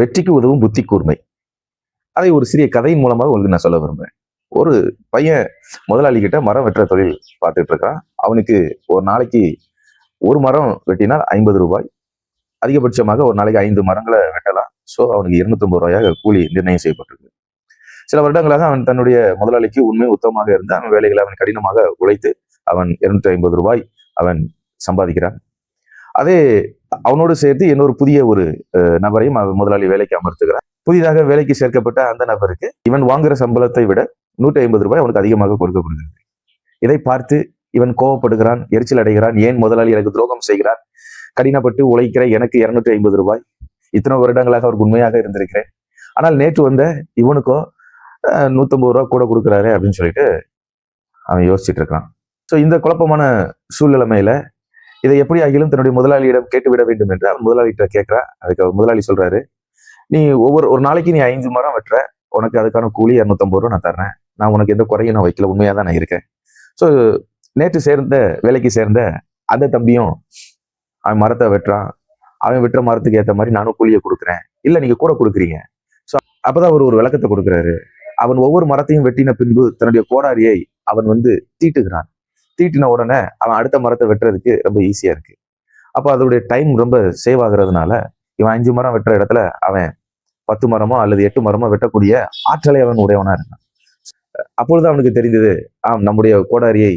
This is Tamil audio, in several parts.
வெற்றிக்கு உதவும் புத்தி கூர்மை அதை ஒரு சிறிய கதையின் மூலமாக உங்களுக்கு நான் சொல்ல விரும்புகிறேன் ஒரு பையன் முதலாளி கிட்ட மரம் வெட்டுற தொழில் பார்த்துட்டு இருக்கான் அவனுக்கு ஒரு நாளைக்கு ஒரு மரம் வெட்டினால் ஐம்பது ரூபாய். அதிகபட்சமாக ஒரு நாளைக்கு ஐந்து மரங்களை வெட்டலாம். ஸோ அவனுக்கு இருநூத்தொம்பது ரூபாயாக கூலி நிர்ணயம் செய்யப்பட்டிருக்கு. சில வருடங்களாக அவன் தன்னுடைய முதலாளிக்கு உண்மை உத்தமமாக இருந்து அவன் வேலைகளை அவன் கடினமாக உழைத்து அவன் இருநூற்றி ஐம்பது ரூபாய் அவன் சம்பாதிக்கிறான். அதே அவனோடு சேர்த்து இன்னொரு புதிய ஒரு நபரையும் முதலாளி வேலைக்கு அமர்த்துகிறான். புதிதாக வேலைக்கு சேர்க்கப்பட்ட அந்த நபருக்கு இவன் வாங்குற சம்பளத்தை விட நூற்றி ஐம்பது ரூபாய் அவனுக்கு அதிகமாக கொடுக்கப்படுகிறது. இதை பார்த்து இவன் கோவப்படுகிறான் எரிச்சல் அடைகிறான் ஏன் முதலாளி எனக்கு துரோகம் செய்கிறார்? கடினப்பட்டு உழைக்கிற எனக்கு இருநூற்றி ஐம்பது ரூபாய். இத்தனை வருடங்களாக அவருக்கு உண்மையாக இருந்திருக்கிறேன். ஆனால் நேற்று வந்த இவனுக்கோ நூற்றம்பது ரூபா கூட கொடுக்குறாரு அப்படின்னு சொல்லிட்டு அவன் யோசிச்சுட்டு இருக்கான் ஸோ இந்த குழப்பமான சூழ்நிலைமையில இதை எப்படி ஆகிலும் தன்னுடைய முதலாளியிடம் கேட்டுவிட வேண்டும் என்று முதலாளிகிட்ட கேட்குறா அதுக்கு அவர் முதலாளி சொல்றாரு நீ ஒவ்வொரு ஒரு நாளைக்கு நீ ஐந்து மரம் வெட்டுற. உனக்கு அதுக்கான கூலி இரநூத்தம்பது ரூபா நான் தர்றேன். நான் உனக்கு எந்த குறையும் நான் வைக்கல. உண்மையாக தான் நான் இருக்கேன். ஸோ நேற்று சேர்ந்த வேலைக்கு சேர்ந்த அந்த தம்பியும் அவன் மரத்தை வெட்டுறான். அவன் வெட்டுற மரத்துக்கு ஏற்ற மாதிரி நானும் கூலியை கொடுக்குறேன். இல்லை நீங்க கூட கொடுக்குறீங்க. ஸோ அப்பதான் அவர் ஒரு விளக்கத்தை கொடுக்குறாரு. அவன் ஒவ்வொரு மரத்தையும் வெட்டின பின்பு தன்னுடைய கோடாரியை அவன் வந்து தீட்டுகிறான். தீட்டின உடனே அவன் அடுத்த மரத்தை வெட்டுறதுக்கு ரொம்ப ஈஸியா இருக்கு. அப்போ அதோடைய டைம் ரொம்ப சேவ் ஆகுறதுனால இவன் அஞ்சு மரம் வெட்டுற இடத்துல அவன் பத்து மரமோ அல்லது எட்டு மரமோ வெட்டக்கூடிய ஆற்றலை அவன் உடையவனா இருந்தான். அப்பொழுது அவனுக்கு தெரிந்தது ஆம் நம்முடைய கோடாரியை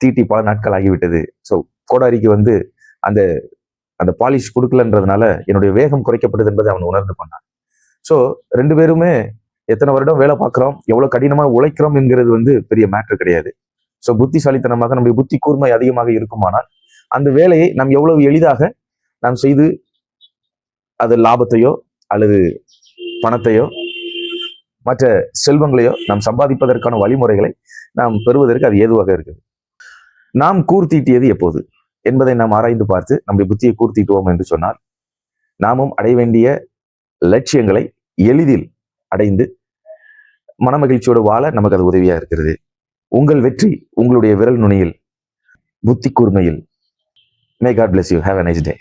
தீட்டி பல நாட்கள் ஆகிவிட்டது. ஸோ கோடாரிக்கு வந்து அந்த அந்த பாலிஷ் கொடுக்கலன்றதுனால என்னுடைய வேகம் குறைக்கப்படுது என்பதை அவன் உணர்ந்து பண்ணான் ஸோ ரெண்டு பேருமே எத்தனை வருடம் வேலை பார்க்குறோம் எவ்வளோ கடினமாக உழைக்கிறோம் என்கிறது வந்து பெரிய மேட்ரு கிடையாது. ஸோ புத்திசாலித்தனமாக நம்முடைய புத்தி கூர்மை அதிகமாக இருக்குமானால் அந்த வேலையை நாம் எவ்வளவு எளிதாக நாம் செய்து அது லாபத்தையோ அல்லது பணத்தையோ மற்ற செல்வங்களையோ நாம் சம்பாதிப்பதற்கான வழிமுறைகளை நாம் பெறுவதற்கு அது ஏதுவாக இருக்குது. நாம் கூர்த்தீட்டியது எப்போது? என்பதை நாம் ஆராய்ந்து பார்த்து நம்முடைய புத்தியை கூர்த்தீட்டுவோம் என்று சொன்னால் நாமும் அடைய வேண்டிய லட்சியங்களை எளிதில் அடைந்து மனமகிழ்ச்சியோடு வாழ நமக்கு அது உதவியா இருக்கிறது. உங்கள் வெற்றி உங்களுடைய விரல் நுனியில் புத்தி கூர்மையில் may God bless you have a nice day